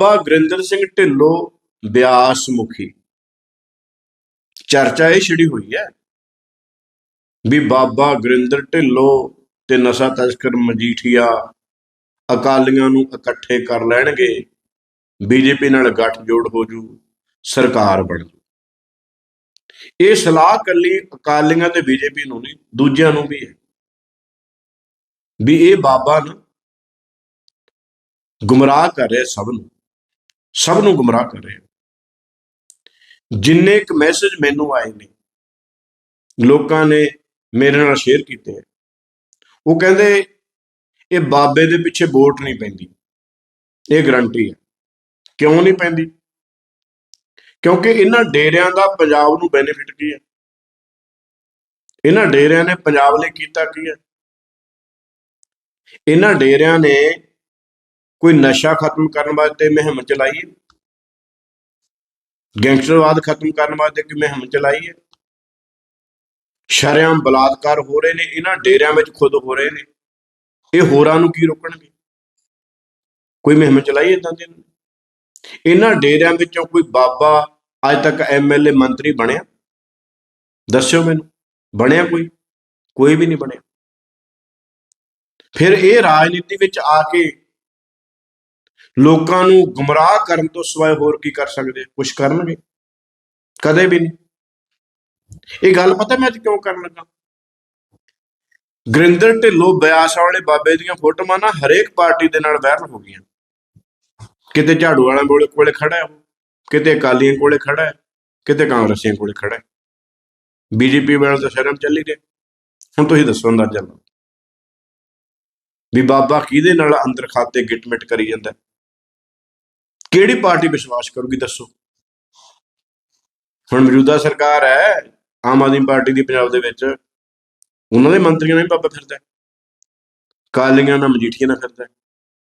ਬਾਬਾ ਗੁਰਿੰਦਰ ਸਿੰਘ ਢਿੱਲੋਂ ਬਿਆਸ ਮੁਖੀ। ਚਰਚਾ ਇਹ ਛਿੜੀ ਹੋਈ ਹੈ ਵੀ ਬਾਬਾ ਗੁਰਿੰਦਰ ਢਿੱਲੋਂ ਤੇ ਨਸ਼ਾ ਤਸਕਰ ਮਜੀਠੀਆ ਅਕਾਲੀਆਂ ਨੂੰ ਇਕੱਠੇ ਕਰ ਲੈਣਗੇ, ਬੀਜੇਪੀ ਨਾਲ ਗੱਠਜੋੜ ਹੋ ਜੂ, ਸਰਕਾਰ ਬਣ ਜੂ। ਇਹ ਸਲਾਹ ਕੱਲੀ ਅਕਾਲੀਆਂ ਤੇ ਬੀਜੇਪੀ ਨੂੰ ਨਹੀਂ, ਦੂਜਿਆਂ ਨੂੰ ਵੀ ਹੈ। ਵੀ ਇਹ ਬਾਬਾ ਨਾ ਗੁੰਮਰਾਹ ਕਰ ਰਿਹਾ ਸਭ ਨੂੰ। ਸਭ ਨੂੰ ਗੁੰਮਰਾਹ ਕਰ ਰਿਹਾ। ਜਿੰਨੇ ਕੁ ਮੈਸੇਜ ਮੈਨੂੰ ਆਏ ਨੇ, ਲੋਕਾਂ ਨੇ ਮੇਰੇ ਨਾਲ ਸ਼ੇਅਰ ਕੀਤੇ ਹੈ ਉਹ ਕਹਿੰਦੇ, ਇਹ ਬਾਬੇ ਦੇ ਪਿੱਛੇ ਵੋਟ ਨਹੀਂ ਪੈਂਦੀ। ਇਹ ਗਰੰਟੀ ਹੈ ਕਿਉਂ ਨਹੀਂ ਪੈਂਦੀ? ਕਿਉਂਕਿ ਇਹਨਾਂ ਡੇਰਿਆਂ ਦਾ ਪੰਜਾਬ ਨੂੰ ਬੈਨੀਫਿਟ ਕੀ ਹੈ ਇਹਨਾਂ ਡੇਰਿਆਂ ਨੇ ਪੰਜਾਬ ਲਈ ਕੀਤਾ ਕੀ ਹੈ ਇਹਨਾਂ ਡੇਰਿਆਂ ਨੇ ਕੋਈ ਨਸ਼ਾ ਖਤਮ ਕਰਨ ਵਾਸਤੇ ਮੁਹਿੰਮ ਚਲਾਈਏ ਗੈਂਗਸਟਰਵਾਦ ਖਤਮ ਕਰਨ ਵਾਸਤੇ ਕੋਈ ਮੁਹਿੰਮ ਚਲਾਈਏ ਹੈ? ਬਲਾਤਕਾਰ ਹੋ ਰਹੇ ਨੇ, ਇਹਨਾਂ ਡੇਰਿਆਂ ਵਿੱਚ ਖੁਦ ਹੋ ਰਹੇ ਨੇ। ਇਹ ਹੋਰਾਂ ਨੂੰ ਕੀ ਰੋਕਣਗੇ? ਕੋਈ ਮੁਹਿੰਮ ਚਲਾਈ ਇਦਾਂ ਦੇ? ਇਹਨਾਂ ਇਹਨਾਂ ਡੇਰਿਆਂ ਵਿੱਚੋਂ ਕੋਈ ਬਾਬਾ ਅੱਜ ਤੱਕ ਐਮਐਲਏ ਮੰਤਰੀ ਬਣਿਆ? ਦੱਸਿਓ ਮੈਨੂੰ, ਬਣਿਆ ਕੋਈ? ਕੋਈ ਵੀ ਨਹੀਂ ਬਣਿਆ। ਫਿਰ ਇਹ ਰਾਜਨੀਤੀ ਵਿੱਚ ਆ ਕੇ ਲੋਕਾਂ ਨੂੰ ਗੁੰਮਰਾਹ ਕਰਨ ਤੋਂ ਸਿਵਾਏ ਹੋਰ ਕੀ ਕਰ ਸਕਦੇ? ਕੁਝ ਕਰਨਗੇ? ਕਦੇ ਵੀ ਨਹੀਂ। ਇਹ ਗੱਲ ਪਤਾ ਮੈਂ ਅੱਜ ਕਿਉਂ ਕਰਨ ਲੱਗਾ? ਗੁਰਿੰਦਰ ਢਿੱਲੋਂ ਬਿਆਸ ਵਾਲੇ ਬਾਬੇ ਦੀਆਂ ਫੋਟੋਆਂ ਨਾ ਹਰੇਕ ਪਾਰਟੀ ਦੇ ਨਾਲ ਵਾਇਰਲ ਹੋ ਗਈਆਂ। ਕਿਤੇ ਝਾੜੂ ਵਾਲਿਆਂ ਕੋਲੇ ਕੋਲੇ ਖੜਾ ਹੈ, ਕਿਤੇ ਅਕਾਲੀਆਂ ਕੋਲੇ ਖੜਾ ਹੈ, ਕਿਤੇ ਕਾਂਗਰਸੀਆਂ ਕੋਲੇ ਖੜਾ ਹੈ। ਬੀਜੇਪੀ ਵਾਲੇ ਤਾਂ ਸ਼ਰਮ ਚੱਲੀ ਰਿਹਾ ਹੁਣ ਤੁਸੀਂ ਦੱਸੋ ਅੰਦਾਜ਼ਾ ਲਾਓ। ਵੀ ਬਾਬਾ ਕਿਹਦੇ ਨਾਲ ਅੰਦਰ ਖਾਤੇ ਗਿਟਮਿਟ ਕਰੀ ਜਾਂਦਾ ਕਿਹੜੀ ਪਾਰਟੀ ਵਿਸ਼ਵਾਸ ਕਰੂਗੀ ਦੱਸੋ? ਹੁਣ ਮੌਜੂਦਾ ਸਰਕਾਰ ਹੈ, ਆਮ ਆਦਮੀ ਪਾਰਟੀ ਦੀ ਪੰਜਾਬ ਦੇ ਵਿੱਚ। ਉਹਨਾਂ ਦੇ ਮੰਤਰੀਆਂ ਨਾਲ ਬਾਬਾ ਫਿਰਦਾ ਹੈ। ਕਾਲੀਆਂ ਨਾਲ ਮਜੀਠੀਆਂ ਨਾਲ ਫਿਰਦਾ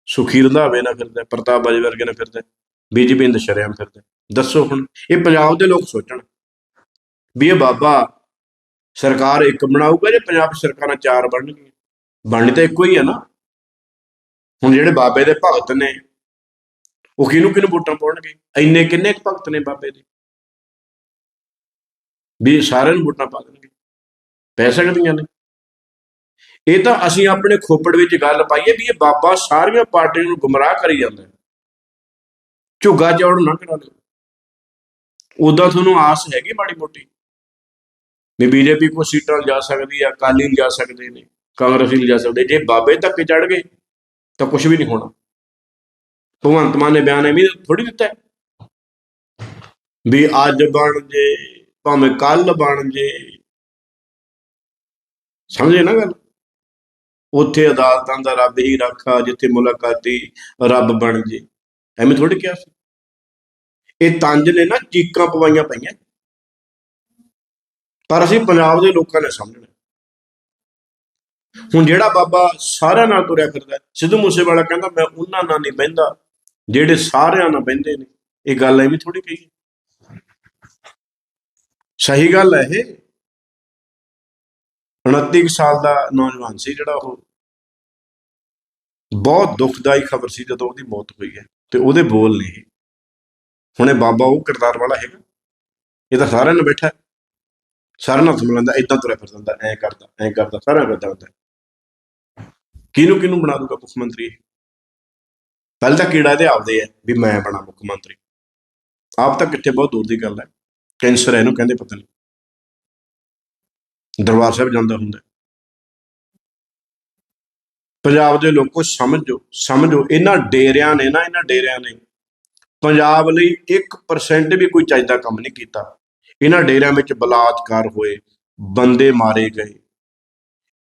ਸੁਖੀ ਰੰਧਾਵੇ ਨਾਲ ਫਿਰਦਾ ਪ੍ਰਤਾਪ ਬਾਜੀ ਵਰਗੇ ਨਾਲ ਫਿਰਦਾ ਬੀਜੇਪੀ ਦੇ ਸ਼ਰਿਆਮ ਫਿਰਦਾ ਦੱਸੋ ਹੁਣ, ਇਹ ਪੰਜਾਬ ਦੇ ਲੋਕ ਸੋਚਣ ਵੀ ਇਹ ਬਾਬਾ ਸਰਕਾਰ ਇੱਕ ਬਣਾਊਗਾ ਜੇ ਪੰਜਾਬ ਸਰਕਾਰਾਂ ਚਾਰ ਬਣਨਗੀਆਂ? ਬਣਨੀ ਤਾਂ ਇੱਕੋ ਹੀ ਹੈ ਨਾ। ਹੁਣ ਜਿਹੜੇ ਬਾਬੇ ਦੇ ਭਗਤ ਨੇ ਉਹ ਕਿਹਨੂੰ ਕਿਹਨੂੰ ਵੋਟਾਂ ਪਾਉਣਗੇ? ਇੰਨੇ ਕਿੰਨੇ ਕੁ ਭਗਤ ਨੇ ਬਾਬੇ ਦੇ? ਵੀ ਸਾਰਿਆਂ ਨੂੰ ਵੋਟਾਂ ਪਾ ਦੇਣਗੇ। ਪੈ ਸਕਦੀਆਂ ਨੇ। ਇਹ ਤਾਂ ਅਸੀਂ ਆਪਣੇ ਖੋਪੜ ਵਿੱਚ ਗੱਲ ਪਾਈਏ ਵੀ ਇਹ ਬਾਬਾ ਸਾਰੀਆਂ ਪਾਰਟੀਆਂ ਨੂੰ ਗੁੰਮਰਾਹ ਕਰੀ ਜਾਂਦਾ ਹੈ। ਝੁੱਗਾ ਚੌੜ ਨਾ ਕਰਾ ਲਿਓ। ਉਦਾਂ ਤੁਹਾਨੂੰ ਆਸ ਹੈਗੀ ਮਾੜੀ ਮੋਟੀ? ਵੀ ਬੀਜੇਪੀ ਕੋ ਸੀਟਾਂ ਜਾ ਸਕਦੀ ਹੈ ਅਕਾਲੀ ਜਾ ਸਕਦੇ ਨੇ, ਕਾਂਗਰਸੀ ਜਾ ਸਕਦੇ। ਜੇ ਬਾਬੇ ਧੱਕੇ ਚੜ ਗਏ, ਤਾਂ ਕੁਝ ਵੀ ਨਹੀਂ ਹੋਣਾ। ਭਗਵੰਤ ਮਾਨ ਨੇ ਬਿਆਨ ਐਵੇਂ ਥੋੜੀ ਦਿੱਤਾ ਵੀ ਅੱਜ ਬਣ ਜੇ, ਭਾਵੇਂ ਕੱਲ ਬਣ ਜੇ। ਸਮਝੇ ਨਾ ਗੱਲ? ਉੱਥੇ ਅਦਾਲਤਾਂ ਦਾ ਰੱਬ ਹੀ ਰੱਖਾ ਜਿੱਥੇ ਮੁਲਾਕਾਤੀ ਰੱਬ ਬਣ ਜੇ। ਐਵੇਂ ਥੋੜੀ ਕਿਹਾ ਸੀ। ਇਹ ਤੰਜ ਨੇ ਨਾ ਚੀਕਾਂ ਪਵਾਈਆਂ ਪਈਆਂ। ਪਰ ਅਸੀਂ ਪੰਜਾਬ ਦੇ ਲੋਕਾਂ ਨੇ ਸਮਝਣਾ। ਹੁਣ ਜਿਹੜਾ ਬਾਬਾ ਸਾਰਿਆਂ ਨਾਲ ਤੁਰਿਆ ਫਿਰਦਾ, ਸਿੱਧੂ ਮੂਸੇਵਾਲਾ ਕਹਿੰਦਾ, ਮੈਂ ਉਹਨਾਂ ਨਾਲ ਨਹੀਂ ਬਹਿੰਦਾ। ਜਿਹੜੇ ਸਾਰਿਆਂ ਨਾਲ ਬਹਿੰਦੇ ਨੇ, ਇਹ ਗੱਲ ਐਵੇਂ ਥੋੜੀ ਕਹੀ ਹੈ। ਸਹੀ ਗੱਲ ਹੈ ਇਹ। 29 ਕੁ ਸਾਲ ਦਾ ਨੌਜਵਾਨ ਸੀ ਜਿਹੜਾ ਉਹ। ਬਹੁਤ ਦੁਖਦਾਈ ਖਬਰ ਸੀ ਜਦੋਂ ਉਹਦੀ ਮੌਤ ਹੋਈ ਹੈ ਤੇ ਉਹਦੇ ਬੋਲ ਨੇ ਇਹ। ਹੁਣ ਬਾਬਾ ਉਹ ਕਿਰਦਾਰ ਵਾਲਾ ਹੈਗਾ। ਇਹ ਤਾਂ ਸਾਰਿਆਂ ਨੂੰ ਬੈਠਾ। ਸਾਰਿਆਂ ਨਾਲ ਸਮਲੰਦਾ ਇਦਾਂ ਤੁਰਿਆ ਫਿਰ ਜਾਂਦਾ ਐ ਕਰਦਾ ਐ ਕਰਦਾ, ਸਾਰਿਆਂ ਕਰਦਾ ਹੁੰਦਾ। ਕਿਹਨੂੰ ਕਿਹਨੂੰ ਬਣਾ ਦੂਗਾ ਮੁੱਖ ਮੰਤਰੀ ਇਹ? ਪਹਿਲਾਂ ਤਾਂ ਕੀੜਾ ਇਹਦੇ ਆਪਦੇ ਹੈ ਵੀ ਮੈਂ ਬਣਾ ਮੁੱਖ ਮੰਤਰੀ। ਆਪ ਤਾਂ ਕਿੱਥੇ ਬਹੁਤ ਦੂਰ ਦੀ ਗੱਲ ਹੈ। ਕੈਂਸਰ ਹੈ ਇਹਨੂੰ ਕਹਿੰਦੇ ਪਤਾ ਨਹੀਂ ਦਰਬਾਰ ਸਾਹਿਬ ਜਾਂਦਾ ਹੁੰਦਾ। ਪੰਜਾਬ ਦੇ ਲੋਕੋ ਸਮਝੋ ਸਮਝੋ, ਇਹਨਾਂ ਡੇਰਿਆਂ ਨੇ ਨਾ, ਇਹਨਾਂ ਡੇਰਿਆਂ ਨੇ ਪੰਜਾਬ ਲਈ 1% ਵੀ ਕੋਈ ਚਾਹੀਦਾ ਕੰਮ ਨਹੀਂ ਕੀਤਾ। ਇਹਨਾਂ ਡੇਰਿਆਂ ਵਿੱਚ ਬਲਾਤਕਾਰ ਹੋਏ, ਬੰਦੇ ਮਾਰੇ ਗਏ।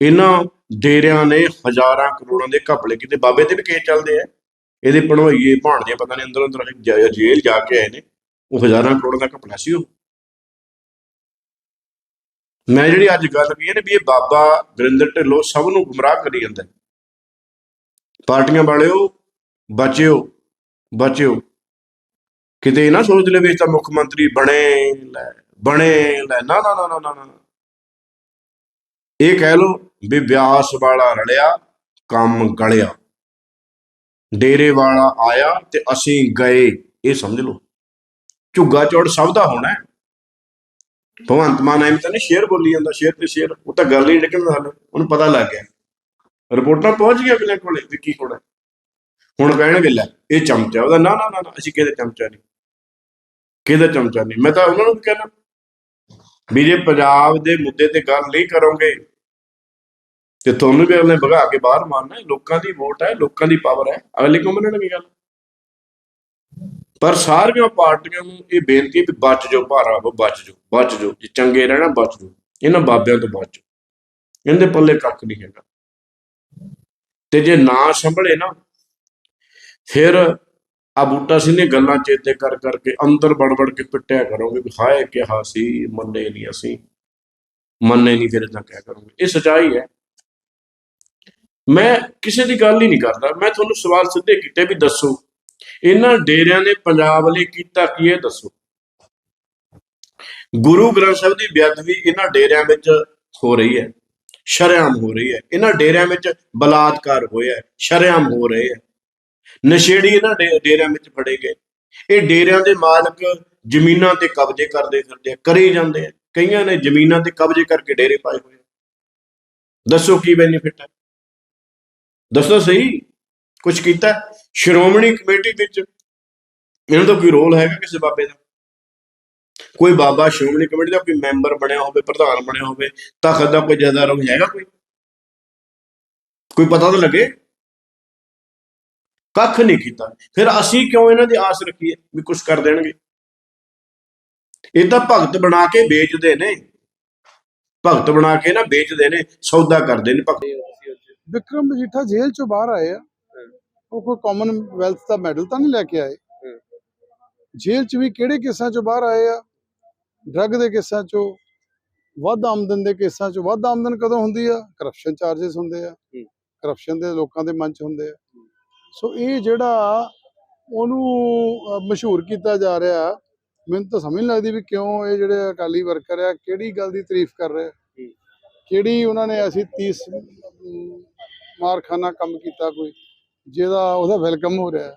ਇਹਨਾਂ ਡੇਰਿਆਂ ਨੇ ਹਜ਼ਾਰਾਂ ਕਰੋੜਾਂ ਦੇ ਘਪਲੇ ਕੀਤੇ। ਬਾਬੇ ਤੇ ਵੀ ਕੇਸ ਚੱਲਦੇ ਆ। ਇਹਦੇ ਪਣਵਈਏ ਭਾਣਜੇ ਪਤਾ ਨਹੀਂ ਅੰਦਰ ਅੰਦਰ ਜੇਲ੍ਹ ਜਾ ਕੇ ਆਏ ਨੇ, ਉਹ ਹਜ਼ਾਰਾਂ ਕਰੋੜਾਂ ਦਾ ਘਪਲਾ ਸੀ ਉਹ। ਮੈਂ ਜਿਹੜੀ ਅੱਜ ਗੱਲ ਕਹੀ ਹੈ ਵੀ ਇਹ ਬਾਬਾ ਗੁਰਿੰਦਰ ਢਿੱਲੋਂ ਸਭ ਨੂੰ ਗੁੰਮਰਾਹ ਕਰੀ ਜਾਂਦਾ ਹੈ। ਪਾਰਟੀਆਂ ਵਾਲਿਓ, ਬਚਿਓ ਬਚਿਓ। ਕਿਤੇ ਇਹ ਨਾ ਸੋਚ ਲੈ ਵੀ ਇਹ ਤਾਂ ਮੁੱਖ ਮੰਤਰੀ ਬਣੇ ਲੈ ਬਣੇ ਲੈ, ਨਾ ਨਾ ਨਾ ਨਾ ਨਾ ਨਾ। ਇਹ ਕਹਿ ਲੋ ਵੀ ਵਿਆਸ ਵਾਲਾ ਰਲਿਆ, ਕੰਮ ਗਲਿਆ। ਡੇਰੇ ਵਾਲਾ ਆਇਆ ਤੇ ਅਸੀਂ ਗਏ। ਇਹ ਸਮਝ ਲਓ। ਝੁੱਗਾ ਚੌੜ ਸਭ ਦਾ ਹੋਣਾ ਹੈ। ਭਗਵੰਤ ਮਾਨ ਐਵੇਂ ਤਾਂ ਨਹੀਂ ਸ਼ੇਰ ਬੋਲੀ ਜਾਂਦਾ ਸ਼ੇਰ ਤੇ ਸ਼ੇਰ। ਉਹ ਤਾਂ ਗੱਲ ਹੀ ਨਿਕਲਦਾ ਹਾਲੇ ਉਹਨੂੰ ਪਤਾ ਲੱਗ ਗਿਆ। ਰਿਪੋਰਟਾਂ ਪਹੁੰਚ ਗਈਆਂ ਅਗਲੇ ਕੋਲੇ ਵੀ ਕੀ ਹੋਣਾ। ਹੁਣ ਕਹਿਣਗੇ ਲੈ ਇਹ ਚਮਚਾ ਉਹਦਾ ਨਾ ਨਾ ਨਾ, ਅਸੀਂ ਕਿਹਦੇ ਚਮਚਾ ਨਹੀਂ। ਕਿਹਦਾ ਚਮਚਾ ਨਹੀਂ? ਮੈਂ ਤਾਂ ਉਹਨਾਂ ਨੂੰ ਵੀ ਕਹਿਣਾ। ਵੀ ਜੇ ਪੰਜਾਬ ਦੇ ਮੁੱਦੇ ਤੇ ਗੱਲ ਨਹੀਂ ਕਰੋਗੇ ਤੇ ਤੁਹਾਨੂੰ ਵੀ ਅਗਲੇ ਭਗਾ ਕੇ ਬਾਹਰ ਮਾਰਨਾ ਹੈ। ਲੋਕਾਂ ਦੀ ਵੋਟ ਹੈ, ਲੋਕਾਂ ਦੀ ਪਾਵਰ ਹੈ। ਅਗਲੇ ਕਿਉਂ ਮੰਨਣਗੇ ਗੱਲ? ਪਰ ਸਾਰੀਆਂ ਪਾਰਟੀਆਂ ਨੂੰ ਇਹ ਬੇਨਤੀ ਵੀ ਬਚ ਜਾਓ ਭਾਰਾਵੋ ਬਚ ਜਾਓ ਬਚ ਜਾਓ। ਜੇ ਚੰਗੇ ਰਹਿਣਾ, ਬਚ ਜਾਓ। ਇਹਨਾਂ ਬਾਬਿਆਂ ਤੋਂ ਬਚ ਜਾਓ। ਇਹਦੇ ਪੱਲੇ ਕੱਖ ਨਹੀਂ ਹੈਗਾ। ਤੇ ਜੇ ਨਾ ਸੰਭਲੇ ਨਾ, ਫਿਰ ਆ ਬੂਟਾ ਸਿੰਘ ਨੇ, ਗੱਲਾਂ ਚੇਤੇ ਕਰ ਕਰਕੇ ਅੰਦਰ ਵੜ ਵੜ ਕੇ ਪਿੱਟਿਆ ਕਰੋਗੇ ਵੀ ਹਾਏ ਕਿਹਾ ਸੀ, ਮੰਨੇ ਨਹੀਂ ਅਸੀਂ। ਮੰਨੇ ਨਹੀਂ ਫਿਰ ਇਦਾਂ ਕਹਿ ਕਰੋਗੇ। ਇਹ ਸਚਾਈ ਹੈ। ਮੈਂ ਕਿਸੇ ਦੀ ਗੱਲ ਹੀ ਨਹੀਂ ਕਰਦਾ। ਮੈਂ ਤੁਹਾਨੂੰ ਸਵਾਲ ਸਿੱਧੇ ਕੀਤੇ ਵੀ ਦੱਸੋ। ਇਹਨਾਂ ਡੇਰਿਆਂ ਨੇ ਪੰਜਾਬ ਲਈ ਕੀਤਾ ਕੀ ਇਹ ਦੱਸੋ। ਗੁਰੂ ਗ੍ਰੰਥ ਸਾਹਿਬ ਦੀ ਬੇਅਦਬੀ ਇਹਨਾਂ ਡੇਰਿਆਂ ਵਿੱਚ ਹੋ ਰਹੀ ਹੈ। ਸ਼ਰੇਆਮ ਹੋ ਰਹੀ ਹੈ। ਇਹਨਾਂ ਡੇਰਿਆਂ ਵਿੱਚ ਬਲਾਤਕਾਰ ਹੋਇਆ ਹੈ। ਸ਼ਰੇਆਮ ਹੋ ਰਹੇ ਹੈ। ਨਸ਼ੇੜੀ ਇਹਨਾਂ ਡੇ- ਡੇਰਿਆਂ ਵਿੱਚ ਫੜੇ ਗਏ। ਇਹ ਡੇਰਿਆਂ ਦੇ ਮਾਲਕ ਜ਼ਮੀਨਾਂ ਤੇ ਕਬਜ਼ੇ ਕਰਦੇ ਫਿਰਦੇ ਆ, ਕਰੀ ਜਾਂਦੇ ਆ। ਕਈਆਂ ਨੇ ਜ਼ਮੀਨਾਂ ਤੇ ਕਬਜ਼ੇ ਕਰਕੇ ਡੇਰੇ ਪਾਏ ਹੋਏ ਦੱਸੋ ਕੀ ਬੈਨੀਫਿਟ ਹੈ? ਦੱਸੋ ਸਹੀ? ਕੁਝ ਕੀਤਾ? ਸ਼੍ਰੋਮਣੀ ਕਮੇਟੀ ਵਿੱਚ ਇਹਨਾਂ ਦਾ ਕੋਈ ਰੋਲ ਹੈਗਾ ਕਿਸੇ ਬਾਬੇ ਦਾ? ਕੋਈ ਬਾਬਾ ਸ਼੍ਰੋਮਣੀ ਕਮੇਟੀ ਦਾ ਕੋਈ ਮੈਂਬਰ ਬਣਿਆ ਹੋਵੇ ਪ੍ਰਧਾਨ ਬਣਿਆ ਹੋਵੇ ਤਖਤ ਦਾ ਕੋਈ ਜਥੇਦਾਰ ਹੋਵੇ ਹੈਗਾ ਕੋਈ? ਕੋਈ ਪਤਾ ਤਾਂ ਲੱਗੇ? ਕੱਖ ਨਹੀਂ ਕੀਤਾ। ਫਿਰ ਅਸੀਂ ਕਿਉਂ ਇਹਨਾਂ ਦੀ ਆਸ ਰੱਖੀਏ ਵੀ ਕੁਝ ਕਰ ਦੇਣਗੇ? ਇਹ ਤਾਂ ਭਗਤ ਬਣਾ ਕੇ ਵੇਚਦੇ ਨੇ। ਭਗਤ ਬਣਾ ਕੇ ਨਾ ਵੇਚਦੇ ਨੇ ਸੌਦਾ ਕਰਦੇ ਨੇ ਭਗਤ। ਵਿਕਰਮ ਮਜੀਠਾ ਜੇਲ੍ਹ ਚੋਂ ਬਾਹਰ ਆਏ ਆ। ਉਹ ਕੋਈ ਕਾਮਨਵੈਲਥ ਦਾ ਮੈਡਲ ਤਾਂ ਨਹੀਂ ਲੈ ਕੇ ਆਏ। ਜੇਲ੍ਹ ਚ ਵੀ ਕਿਹੜੇ ਕੇਸਾਂ ਚੋਂ ਬਾਹਰ ਆਏ ਆ? ਡਰੱਗ ਦੇ ਕੇਸਾਂ ਚੋਂ ਵੱਧ ਆਮਦਨ ਦੇ ਕੇਸਾਂ ਚੋਂ ਵੱਧ ਆਮਦਨ ਕਦੋਂ ਹੁੰਦੀ ਆ? ਕਰਪਸ਼ਨ ਚਾਰजेस ਹੁੰਦੇ ਆ। ਕਰਪਸ਼ਨ ਦੇ ਲੋਕਾਂ ਦੇ ਮਨ ਚ ਹੁੰਦੇ ਆ। ਸੋ ਇਹ ਜਿਹੜਾ ਉਹਨੂੰ ਮਸ਼ਹੂਰ ਕੀਤਾ ਜਾ ਰਿਹਾ ਮੈਨੂੰ ਤਾਂ ਸਮਝ ਨਹੀਂ ਲੱਗਦੀ ਵੀ ਕਿਉਂ ਇਹ ਜਿਹੜੇ ਅਕਾਲੀ ਵਰਕਰ ਆ ਕਿਹੜੀ ਗੱਲ ਦੀ ਤਾਰੀਫ ਕਰ ਰਹੇ? ਕਿਹੜੀ ਉਹਨਾਂ ਨੇ ਅਸੀਂ 30 ਅਮ, ਮਾਰਖਾਨਾ ਕੰਮ ਕੀਤਾ ਕੋਈ ਜਿਹਦਾ ਉਹਦਾ ਵੈਲਕਮ ਹੋ ਰਿਹਾ।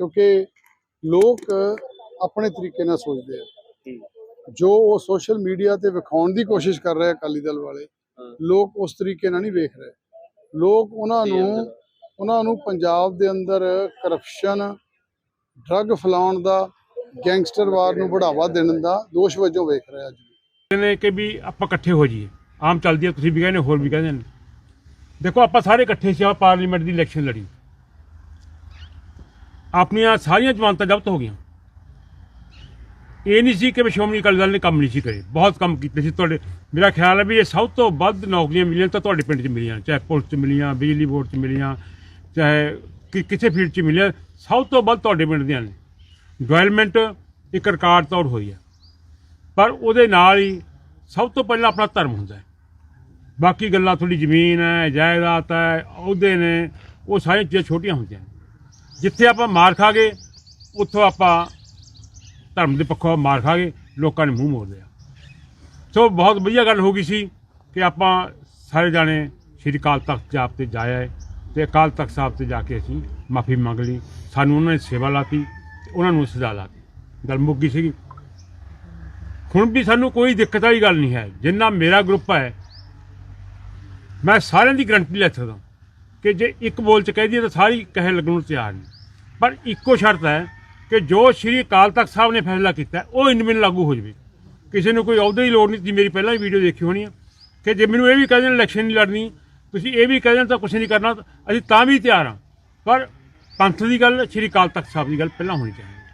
ਕਿਉਂਕਿ ਲੋਕ ਆਪਣੇ ਤਰੀਕੇ ਨਾਲ ਸੋਚਦੇ ਆ। ਜੋ ਉਹ ਸੋਸ਼ਲ ਮੀਡੀਆ ਤੇ ਵਿਖਾਉਣ ਦੀ ਕੋਸ਼ਿਸ਼ ਕਰ ਰਹੇ ਅਕਾਲੀ ਦਲ ਵਾਲੇ ਲੋਕ ਉਸ ਤਰੀਕੇ ਨਾਲ ਨਹੀਂ ਵੇਖ ਰਹੇ। ਲੋਕ ਉਹਨਾਂ ਨੂੰ ਉਹਨਾਂ ਨੂੰ ਪੰਜਾਬ ਦੇ ਅੰਦਰ ਕਰਪਸ਼ਨ ਡਰੱਗ ਫੈਲਾਉਣ ਦਾ ਗੈਂਗਸਟਰਵਾਦ ਨੂੰ ਬੜਾਵਾ ਦੇਣ ਦਾ ਦੋਸ਼ ਵਜੋਂ ਵੇਖ ਰਹੇ ਆ ਅੱਜ ਨੇ ਕਿ ਵੀ ਆਪਾਂ ਇਕੱਠੇ ਹੋ ਜਾਈਏ। ਆਮ ਚੱਲਦੀ ਹੈ ਤੁਸੀਂ ਵੀ ਕਹਿੰਦੇ ਹੋਰ ਵੀ ਕਹਿੰਦੇ ਨੇ। ਦੇਖੋ, ਆਪਾਂ ਸਾਰੇ ਇਕੱਠੇ ਸੀ ਆ ਪਾਰਲੀਮੈਂਟ ਦੀ ਇਲੈਕਸ਼ਨ ਲੜੀ। ਆਪਣੀਆਂ ਸਾਰੀਆਂ ਜ਼ਮਾਨਤਾਂ ਜ਼ਬਤ ਹੋ ਗਈਆਂ। ਇਹ ਨਹੀਂ ਸੀ ਕਿ ਵੀ ਸ਼੍ਰੋਮਣੀ ਅਕਾਲੀ ਦਲ ਨੇ ਕੰਮ ਨਹੀਂ ਸੀ ਕਰੇ। ਬਹੁਤ ਕੰਮ ਕੀਤੇ ਸੀ ਤੁਹਾਡੇ। ਮੇਰਾ ਖਿਆਲ ਹੈ ਵੀ ਇਹ ਸਭ ਤੋਂ ਵੱਧ ਨੌਕਰੀਆਂ ਮਿਲੀਆਂ ਤਾਂ ਤੁਹਾਡੇ ਪਿੰਡ 'ਚ ਮਿਲੀਆਂ। ਚਾਹੇ ਪੁਲਿਸ 'ਚ ਮਿਲੀਆਂ, ਬਿਜਲੀ ਬੋਰਡ 'ਚ ਮਿਲੀਆਂ, ਚਾਹੇ ਕਿ ਕਿਸੇ ਫੀਲਡ 'ਚ ਮਿਲੀਆਂ। ਸਭ ਤੋਂ ਵੱਧ ਤੁਹਾਡੇ ਪਿੰਡ ਦੀਆਂ ਨੇ। ਡਿਵੈਲਪਮੈਂਟ ਇੱਕ ਰਿਕਾਰਡ ਤੌਰ ਹੋਈ ਹੈ। ਪਰ ਉਹਦੇ ਨਾਲ ਹੀ ਸਭ ਤੋਂ ਪਹਿਲਾਂ ਆਪਣਾ ਧਰਮ ਹੁੰਦਾ ਹੈ। ਬਾਕੀ ਗੱਲਾਂ ਤੁਹਾਡੀ ਜ਼ਮੀਨ ਹੈ, ਜਾਇਦਾਦ ਹੈ, ਅਹੁਦੇ ਨੇ, ਉਹ ਸਾਰੀਆਂ ਚੀਜ਼ਾਂ ਛੋਟੀਆਂ ਹੁੰਦੀਆਂ ਜਿੱਥੇ ਆਪਾਂ ਮਾਰ ਖਾ ਗਏ ਉੱਥੋਂ ਆਪਾਂ ਧਰਮ ਦੇ ਪੱਖੋਂ ਮਾਰ ਖਾ ਗਏ ਲੋਕਾਂ ਨੇ ਮੂੰਹ ਮੋੜ ਲਿਆ। ਸੋ ਬਹੁਤ ਵਧੀਆ ਗੱਲ ਹੋ ਗਈ ਸੀ ਕਿ ਆਪਾਂ ਸਾਰੇ ਜਾਣੇ ਸ਼੍ਰੀ ਅਕਾਲ ਤਖਤ ਸਾਹਿਬ ਤੇ ਜਾਇਆ ਹੈ ਤੇ ਅਕਾਲ ਤਖਤ ਸਾਹਿਬ ਤੇ ਜਾ ਕੇ ਅਸੀਂ ਮਾਫੀ ਮੰਗ ਲਈ। ਸਾਨੂੰ ਉਹਨਾਂ ਨੇ ਸੇਵਾ ਲਾਤੀ ਤੇ ਉਹਨਾਂ ਨੂੰ ਸਜ਼ਾ ਲਾਤੀ। ਗੱਲ ਮੁੱਕ ਗਈ ਸੀਗੀ। ਹੁਣ ਵੀ ਸਾਨੂੰ ਕੋਈ ਦਿੱਕਤ ਵਾਲੀ ਗੱਲ ਨਹੀਂ ਹੈ। ਜਿੰਨਾ ਮੇਰਾ ਗਰੁੱਪ ਹੈ ਮੈਂ ਸਾਰਿਆਂ ਦੀ ਗਰੰਟੀ ਲੈ ਸਕਦਾ ਕਿ ਜੇ ਇੱਕ ਬੋਲ ਚ ਕਹਿ ਦਈਏ ਤਾਂ ਸਾਰੀ ਕਹੇ ਲੱਗਣ ਨੂੰ ਤਿਆਰ ਨੇ। ਪਰ ਇੱਕੋ ਸ਼ਰਤ ਹੈ ਕਿ ਜੋ ਸ਼੍ਰੀ ਅਕਾਲ ਤਖਤ ਸਾਹਿਬ ਨੇ ਫੈਸਲਾ ਕੀਤਾ, ਉਹ ਇੰਨ ਬਿਨ ਲਾਗੂ ਹੋ ਜਾਵੇ। ਕਿਸੇ ਨੂੰ ਕੋਈ ਅਹੁਦੇ ਦੀ ਲੋੜ ਨਹੀਂ ਜੀ ਮੇਰੀ ਪਹਿਲਾਂ ਹੀ ਵੀਡੀਓ ਦੇਖੀ ਹੋਣੀ ਆ, ਕਿ ਜੇ ਮੈਨੂੰ ਇਹ ਵੀ ਕਹਿ ਦੇਣ ਇਲੈਕਸ਼ਨ ਨਹੀਂ ਲੜਨੀ, ਤੁਸੀਂ ਇਹ ਵੀ ਕਹਿ ਦੇਣ ਤਾਂ ਕੁਝ ਨਹੀਂ ਕਰਨਾ, ਅਸੀਂ ਤਾਂ ਵੀ ਤਿਆਰ ਹਾਂ। ਪਰ ਪੰਥ ਦੀ ਗੱਲ, ਸ਼੍ਰੀ ਅਕਾਲ ਤਖਤ ਸਾਹਿਬ ਦੀ ਗੱਲ ਪਹਿਲਾਂ ਹੋਣੀ ਚਾਹੀਦੀ।